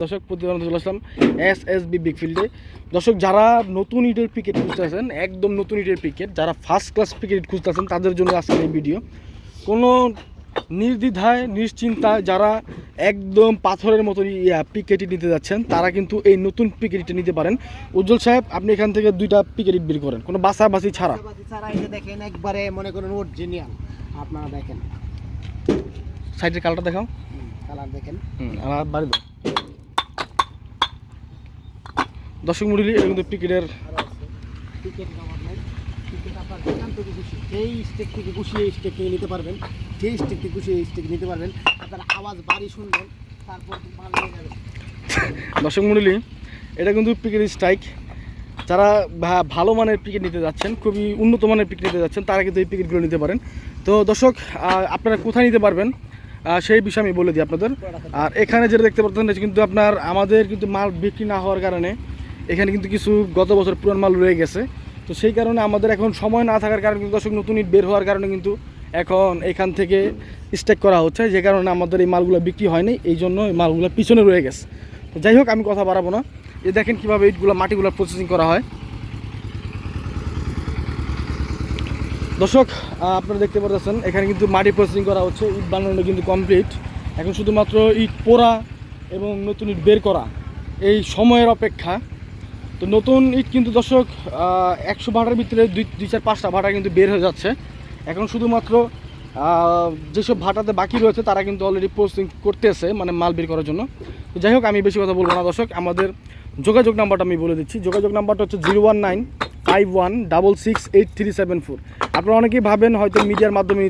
দর্শক প্রতিদিন চলে আসলাম এস এস বি বিগ ফিল্ডে দর্শক যারা নতুন ইটের পিকেট খুঁজতেছেন একদম নতুন ইটের পিকেট যারা ফার্স্ট ক্লাস পিকেট খুঁজতেছেন তাদের জন্য আজকের এই ভিডিও কোনো নির্দ্বিধায় নিশ্চিন্তায় যারা একদম পাথরের মতো ইয়া পিকেটি নিতে যাচ্ছেন তারা কিন্তু এই নতুন পিকেটিটা নিতে পারেন। উজ্জ্বল সাহেব আপনি এখান থেকে দুইটা পিকেট বের করেন কোনো বাসাবাসি ছাড়া। ছাড়া দেখেন একবারে মনে করেন অরিজিনাল আপনারা দেখেন। সাইডের কালারটা দেখাও। কালার দেখেন। হুম আমার বাড়ি দর্শক মন্ডলী এটা কিন্তু পিকেটের টিকেট কাভার নাই টিকেট আপনার খুশি যেই স্টেক থেকে খুশি এই স্টেক নিতে পারবেন যেই স্টেক থেকে খুশি এই স্টেক নিতে পারবেন আপনার আওয়াজ বাড়ি শুনবেন তারপর দর্শক মন্ডলী এটা কিন্তু পিকেট স্ট্রাইক যারা ভালো মানের পিকেট নিতে যাচ্ছেন খুবই উন্নত মানের পিকেট নিতে যাচ্ছেন তারা কিন্তু এই পিকেটগুলো নিতে পারেন। তো দর্শক আপনারা কোথায় নিতে পারবেন? সেই বিষয়ে আমি বলে দিই আপনাদের। আর এখানে যেটা দেখতে পাচ্ছেন কিন্তু আপনার আমাদের কিন্তু মাল বিক্রি না হওয়ার কারণে এখানে কিন্তু কিছু গত বছর পুরান মাল রয়ে গেছে। তো সেই কারণে আমাদের এখন সময় না থাকার কারণে কিন্তু দর্শক নতুন ইট বের হওয়ার কারণে কিন্তু এখন এখান থেকে স্টেক করা হচ্ছে, যে কারণে আমাদের এই মালগুলো বিক্রি হয়নি, এই জন্য এই মালগুলো পিছনে রয়ে গেছে। তো যাই হোক, আমি কথা বাড়াবো না। এই দেখেন কীভাবে ইটগুলো, মাটিগুলো প্রসেসিং করা হয়। দর্শক আপনারা দেখতে পাচ্ছেন এখানে কিন্তু মাটি প্রসেসিং করা হচ্ছে, ইট বানানো কিন্তু কমপ্লিট এখন শুধুমাত্র ইট পোড়া এবং নতুন ইট বের করা, এই সময়ের অপেক্ষা। তো নতুন ইট কিন্তু দর্শক একশো ভাটার ভিতরে দুই দুই চার, পাঁচটা ভাটা কিন্তু বের হয়ে যাচ্ছে। এখন শুধুমাত্র যেসব ভাটাতে বাকি রয়েছে, তারা কিন্তু অলরেডি পোস্টিং করতেছে মানে মাল বের করার জন্য। তো যাই হোক, আমি বেশি কথা বলব না দর্শক, আমাদের যোগাযোগ নাম্বারটা আমি বলে দিচ্ছি। যোগাযোগ নাম্বারটা হচ্ছে zero one nine five one double six eight three seven four আপনারা অনেকেই ভাবেন হয়তো মিডিয়ার মাধ্যমে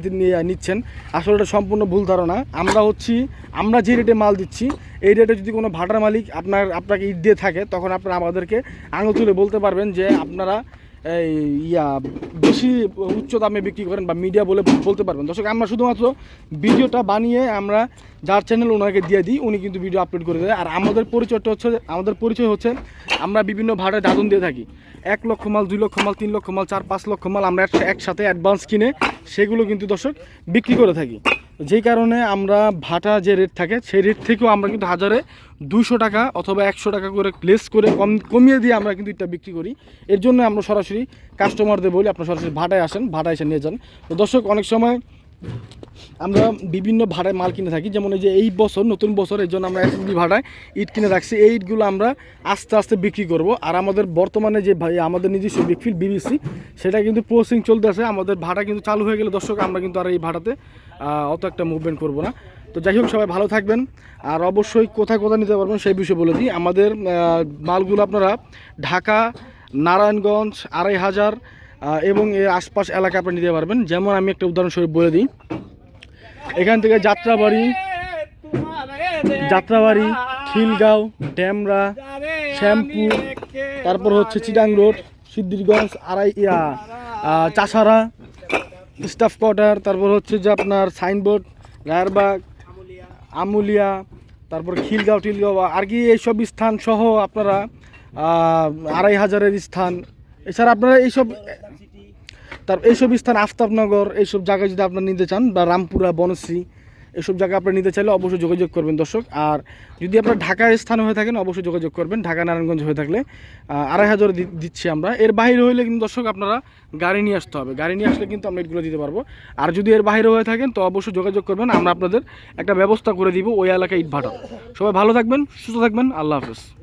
নিচ্ছেন। আসলে এটা সম্পূর্ণ ভুল ধারণা। আমরা হচ্ছি, আমরা যে রেটে মাল দিচ্ছি, এই রেটে যদি কোনো ভাটার মালিক আপনার, আপনাকে ইট দিয়ে থাকে, তখন আপনারা আমাদেরকে আঙুল তুলে বলতে পারবেন যে আপনারা এই ইয়া বেশি উচ্চ দামে বিক্রি করেন বা মিডিয়া বলে বলতে পারবেন। দর্শক, আমরা শুধুমাত্র ভিডিওটা বানিয়ে আমরা যার চ্যানেল ওনাকে দিয়ে দিই, উনি কিন্তু ভিডিও আপলোড করে দেয়। আর আমাদের পরিচয়টা হচ্ছে, আমাদের পরিচয় হচ্ছে, আমরা বিভিন্ন ভাড়ায় দাদন দিয়ে থাকি। এক লক্ষ মাল, দুই লক্ষ মাল, তিন লক্ষ মাল, চার, পাঁচ লক্ষ মাল আমরা এক- একসাথে অ্যাডভান্স কিনে সেগুলো কিন্তু দর্শক বিক্রি করে থাকি। যেই কারণে আমরা ভাটা যে রেট থাকে, সেই রেট থেকেও আমরা কিন্তু হাজারে দুশো টাকা অথবা একশো টাকা করে লেস করে কম কমিয়ে দিয়ে আমরা কিন্তু এটা বিক্রি করি। এর জন্য আমরা সরাসরি কাস্টমারদের বলি, আপনারা সরাসরি ভাটায় আসেন, ভাটায় এসে নিয়ে যান। তো দর্শক, অনেক সময় আমরা বিভিন্ন ভাড়ায় মাল কিনে থাকি। যেমন এই যে এই বছর, নতুন বছর এই জন্য আমরা এসএসবি ভাড়ায় ইট কিনে রাখছি। এই ইটগুলো আমরা আস্তে আস্তে বিক্রি করব। আর আমাদের বর্তমানে যে ভাই, আমাদের নিজস্ব বিকফিল বিবিসি সেটা কিন্তু প্রসেসিং চলতেছে আমাদের ভাড়া কিন্তু চালু হয়ে গেলে দর্শক, আমরা কিন্তু আর এই ভাড়াতে অত একটা মুভমেন্ট করব না। তো যাই হোক, সবাই ভালো থাকবেন। আর অবশ্যই কোথায় কোথায় নিতে পারবেন সেই বিষয়ে বলে দিই। আমাদের মালগুলো আপনারা ঢাকা, নারায়ণগঞ্জ, আড়াই হাজার এবং এর আশপাশ এলাকা আপনি নিতে পারবেন। যেমন আমি একটা উদাহরণস্বরূপ বলে দিই। এখান থেকে যাত্রাবাড়ি যাত্রাবাড়ি খিলগাঁও ড্যামরা শ্যামপুর, তারপর হচ্ছে চিটাং রোড, সিদ্ধিরগঞ্জ, আড়াই ইয়া চাষারা, স্টাফ কোয়ার্টার, তারপর হচ্ছে যে আপনার সাইনবোর্ড রায়ারবাগ আমুলিয়া, তারপর খিলগাঁও, টিলগাঁও, আর কি এইসব স্থান সহ আপনারা আড়াই হাজারের স্থান। এছাড়া আপনারা এইসব তার এইসব স্থান আফতাবনগর, এইসব জায়গায় যদি আপনারা নিতে চান, বা রামপুরা, বনশ্রী এসব জায়গা আপনারা নিতে চাইলে অবশ্যই যোগাযোগ করবেন দর্শক। আর যদি আপনার ঢাকার স্থানে হয়ে থাকেন, অবশ্যই যোগাযোগ করবেন, ঢাকা, নারায়ণগঞ্জ হয়ে থাকলে। আড়াই হাজার দিচ্ছি আমরা। এর বাইরে হইলে কিন্তু দর্শক আপনারা গাড়ি নিয়ে আসতে হবে। গাড়ি নিয়ে আসলে কিন্তু আমরা এগুলো দিতে পারব। আর যদি এর বাইরে হয়ে থাকেন, তো অবশ্যই যোগাযোগ করবেন। আমরা আপনাদের একটা ব্যবস্থা করে দিব ওই এলাকায় ইট ভাটা সবাই ভালো থাকবেন, সুস্থ থাকবেন। আল্লাহ হাফেজ।